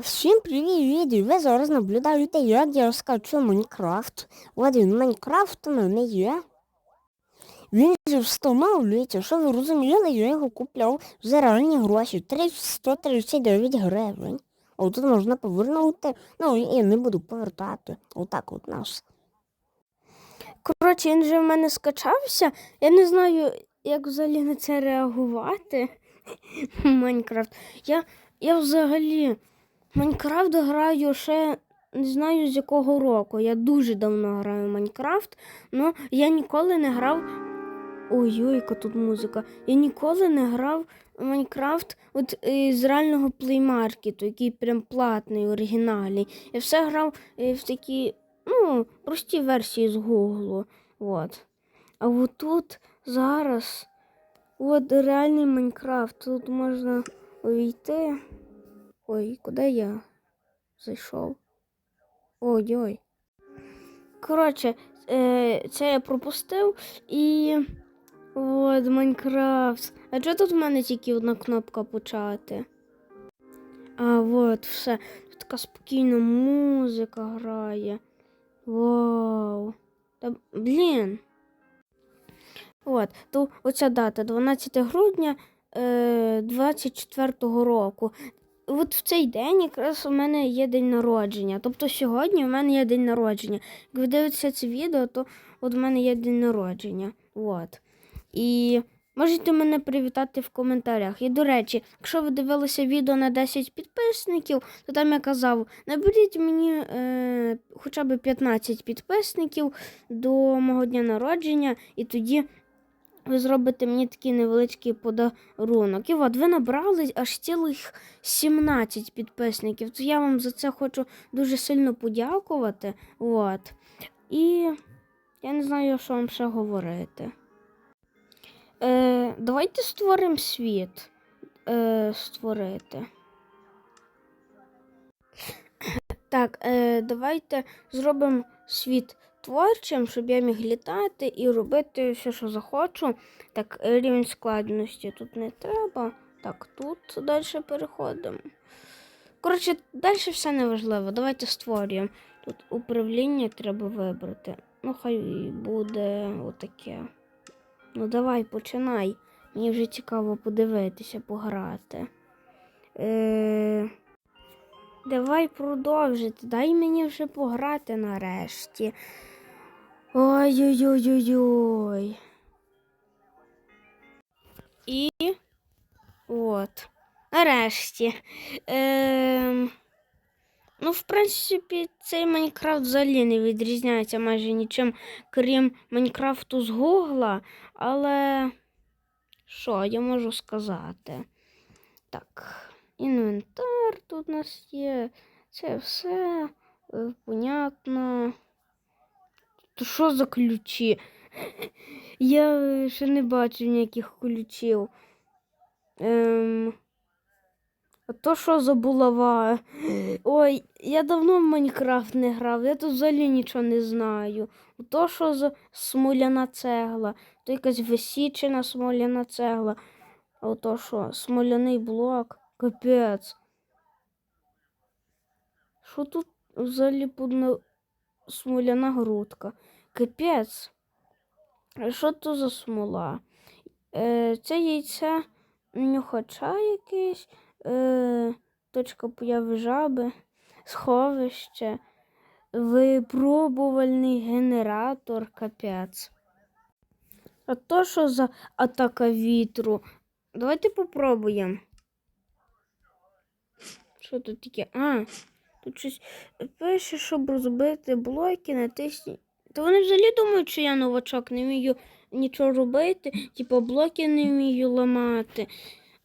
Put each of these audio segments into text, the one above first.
Всім привіт! Ви зараз наблюдаєте, як я скачу Майнкрафт. Він Майнкрафт у мене є. Він же встановлюється, що ви розуміли, я його купляв за реальні гроші 339 гривень. А тут можна повернути, ну і не буду повертати. Отак от нас. Коротше, він же в мене скачався. Я не знаю, як взагалі на це реагувати. Майнкрафт. Я, я взагалі Майнкрафт граю ще не знаю з якого року. Я дуже давно граю Майнкрафт, але я ніколи не грав. Ой-ой, яка тут музика. Я ніколи не грав Майнкрафт е, з реального плеймаркету, який прям платний, оригінальний. Я все грав е, в такі ну, прості версії з Гуглу. От. А от тут зараз от реальний Майнкрафт. Тут можна увійти. Ой, куди я зайшов? Ой-ой. Коротше, е, це я пропустив і. От Майнкрафт. А чого тут в мене тільки одна кнопка почати? А, от, все. Тут така спокійна музика грає. Вау. Та, блін. От, то оця дата 12 грудня 24-го року. От в цей день якраз у мене є день народження. Тобто сьогодні у мене є день народження. Як ви дивитеся це відео, то от у мене є день народження. От. І можете мене привітати в коментарях. І, до речі, якщо ви дивилися відео на 10 підписників, то там я казав, наберіть мені е, хоча б 15 підписників до мого дня народження, і тоді ви зробите мені такий невеличкий подарунок. І от ви набрали аж цілих 17 підписників. То я вам за це хочу дуже сильно подякувати. От. І я не знаю, що вам ще говорити. Е, давайте створимо світ. Е, створити. Так, е, давайте зробимо світ творчим, щоб я міг літати і робити все, що захочу. Так, е, рівень складності тут не треба. Так, тут далі переходимо. Коротше, далі все неважливо. Давайте створюємо. Тут управління треба вибрати. Ну, хай буде отаке. Ну, давай, починай. Мені вже цікаво подивитися, пограти. Е... Давай продовжити. Дай мені вже пограти нарешті. Ой-ой-ой-ой-ой. І от. Нарешті. Ем... Ну, в принципі, цей Майнкрафт взагалі не відрізняється майже нічим, крім Майнкрафту з Гугла. Але що я можу сказати? Так, інвентар тут у нас є. Це все е, понятно. То що за ключі? Я е, ще не бачу ніяких ключів. Ем... А то що за булава? Ой, я давно в Майнкрафт не грав, я тут взагалі нічого не знаю. То що за смоляна цегла, то якась висічена смоляна цегла. А то що, смоляний блок, капець. Що тут взагалі подна смоляна грудка? Капець. Що то за смола? Е, це яйце нюхача якесь е, точка появи жаби, сховище, випробувальний генератор, капець. А то що за атака вітру? Давайте попробуємо. Що тут таке? А, тут щось пише, щоб розбити блоки, натисніть. То вони взагалі думають, що я новачок, не вмію нічого робити, типу блоки не вмію ламати.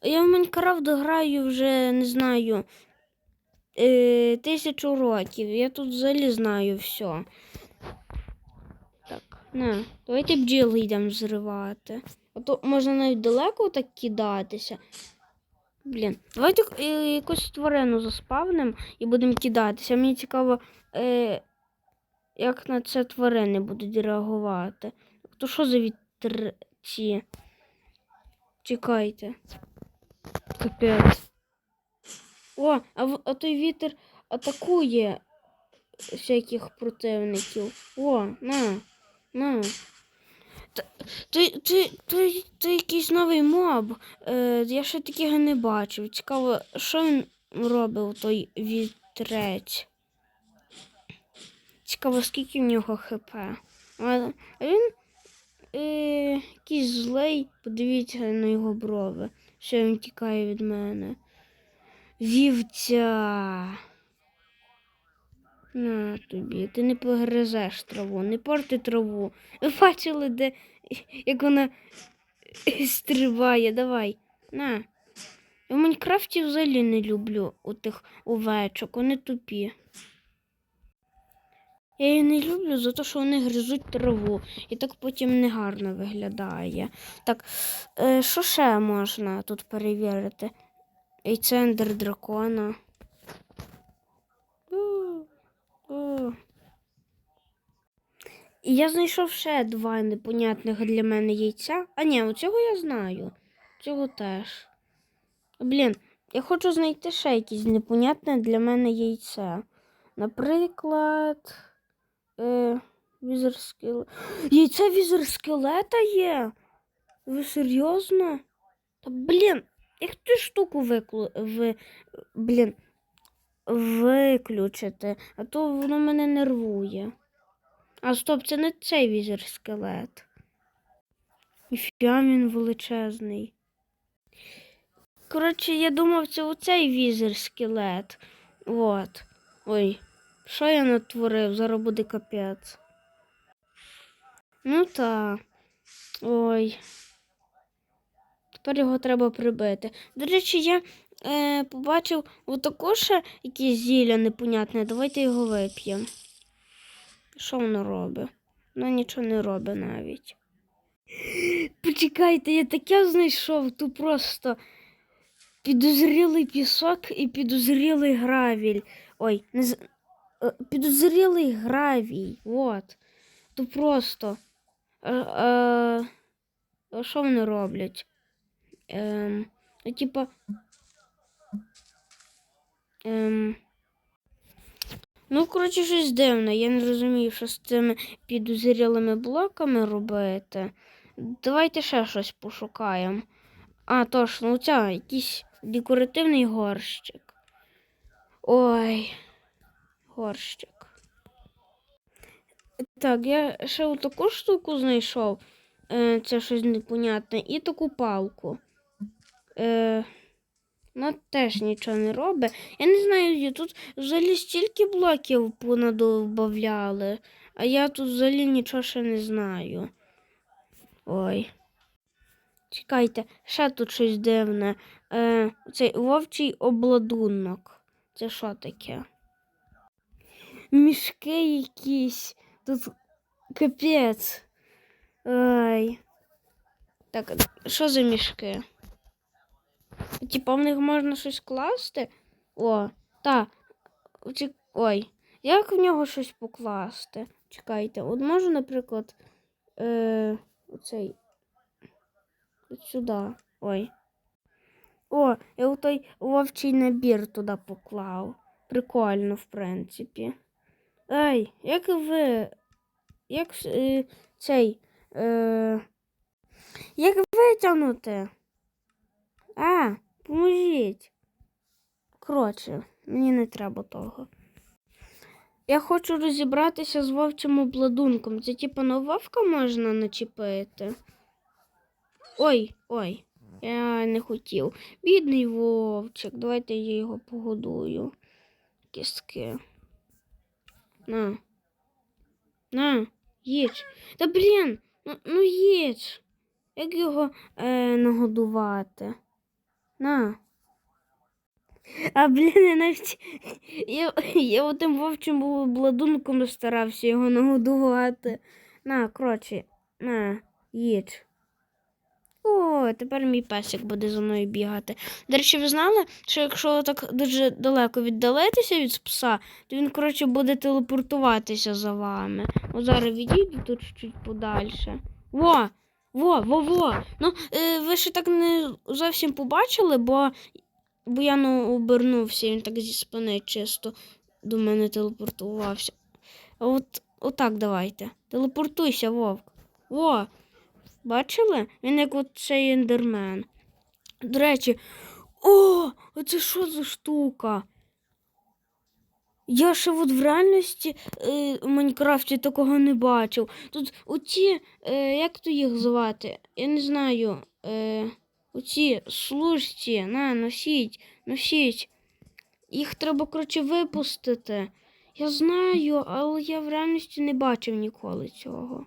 Я в Майнкрафт граю вже не знаю е, тисячу років. Я тут взагалі знаю все. Так, на, давайте бджіли йдемо зривати. А то можна навіть далеко так кидатися. Блін, давайте е, якусь тварину заспавнимо і будемо кидатися. Мені цікаво, е, як на це тварини будуть реагувати. То що за вітерці? Чекайте. Капець. О, а, а той вітер атакує всяких противників. О, на, на. Той, той, той, той якийсь новий моб. Е, я ще такого не бачив. Цікаво, що він робив, той вітрець. Цікаво, скільки в нього хп. А він е, якийсь злий. Подивіться на його брови. Що він тікає від мене. Вівця. На тобі, ти не погризеш траву, не порти траву. Ви бачили, де як вона стрибає. Давай. На. Я в Майнкрафті взагалі не люблю тих овечок, вони тупі. Я їх не люблю за те, що вони гризуть траву. І так потім негарно виглядає. Так, е, що ще можна тут перевірити? Яйце ендер дракона. У, я знайшов ще два непонятних для мене яйця. А ні, оцього я знаю. Цього теж. Блін, я хочу знайти ще якесь непонятне для мене яйце. Наприклад. Е, візер скелет. Яйце візер скелета є. Ви серйозно? Та блін, як ту штуку виклу... ви... блін, виключити, а то воно мене нервує. А стоп, це не цей візер скелет. Ніфіга він величезний. Коротше, я думав, це оцей візер скелет. От. Ой, що я натворив? Зараз буде капець. Ну та. Ой. Тепер його треба прибити. До речі, я е, побачив отако ще якесь зілля непонятне. Давайте його вип'ємо. Що воно робить? Воно нічого не робить навіть. Почекайте, я таке знайшов, тут просто підозрілий пісок і підозрілий гравіль. Ой, не е, підозрілий гравій. От. Тут просто. Е, е, що вони роблять? Ну, типа. Ем, ну, коротше, щось дивне. Я не розумію, що з цими підозрілими блоками робити. Давайте ще щось пошукаємо. А, точно, оця якийсь декоративний горщик. Ой, горщик. Так, я ще таку штуку знайшов. Е, це щось непонятне. І таку палку. Е, вона теж нічого не робить. Я не знаю, тут взагалі стільки блоків понадобавляли, а я тут взагалі нічого ще не знаю. Ой. Чекайте, ще тут щось дивне. Е, цей вовчий обладунок. Це що таке? Мішки якісь. Тут капець. Ай. Так, що за мішки? Типа в них можна щось класти? О, та. Ой, як в нього щось покласти? Чекайте, от можу, наприклад, е, оцей. От сюди. Ой. О, я у той вовчий набір туди поклав. Прикольно, в принципі. Ей, як ви. Як е, цей. Е, як витягнути? А, поможіть. Коротше, мені не треба того. Я хочу розібратися з вовчим обладунком. Це типу на вовка можна начепити. Ой, ой, я не хотів. Бідний вовчик, давайте я його погодую. Кістки. На. На, їж. Та блін, ну, ну їж. Як його е, нагодувати? На. А блін, я навіть я, я отим вовчим обладунком старався його нагодувати. На, коротше, на, їж. О, тепер мій песик буде за мною бігати. До речі, ви знали, що якщо так дуже далеко віддалитися від пса, то він, коротше, буде телепортуватися за вами. О, зараз відійду тут чуть подальше. Во! Во, во, во. Ну, е, ви ще так не зовсім побачили, бо Буян обернувся, він так зі спини чисто до мене телепортувався. От отак давайте. Телепортуйся, вовк. О! Бачили? Він як от цей ендермен. До речі, о, а це що за штука? Я ще от в реальності е, в Майнкрафті такого не бачив. Тут оці, е, як то їх звати? Я не знаю. Е, оці служці, на, носіть, носіть. Їх треба, коротше, випустити. Я знаю, але я в реальності не бачив ніколи цього.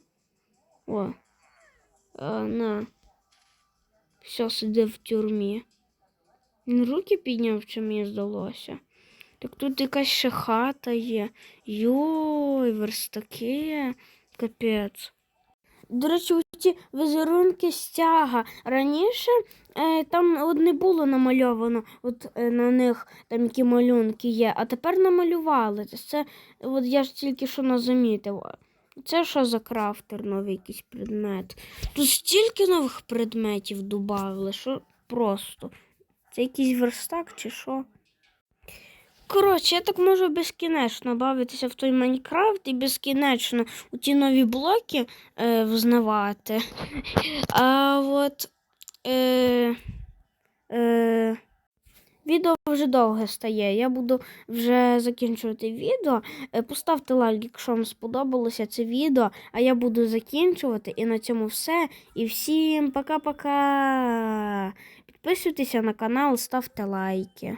О. А, на. Все, сидив в тюрмі. Він руки підняв, чи мені здалося. Так тут якась ще хата є. Йой, верстаки. Капець. До речі, ці візерунки стяга. Раніше е, там от не було намальовано, от е, на них там які малюнки є, а тепер намалювали. Це от я ж тільки що не замітив. Це що за крафтер, новий якийсь предмет? Тут стільки нових предметів додали, що просто. Це якийсь верстак чи що? Коротше, я так можу безкінечно бавитися в той Майнкрафт і безкінечно у ті нові блоки е, взнавати. А от е, е, відео вже довге стає. Я буду вже закінчувати відео. Е, Поставте лайк, якщо вам сподобалося це відео, а я буду закінчувати. І на цьому все. І всім пока-пока. Підписуйтеся на канал, ставте лайки.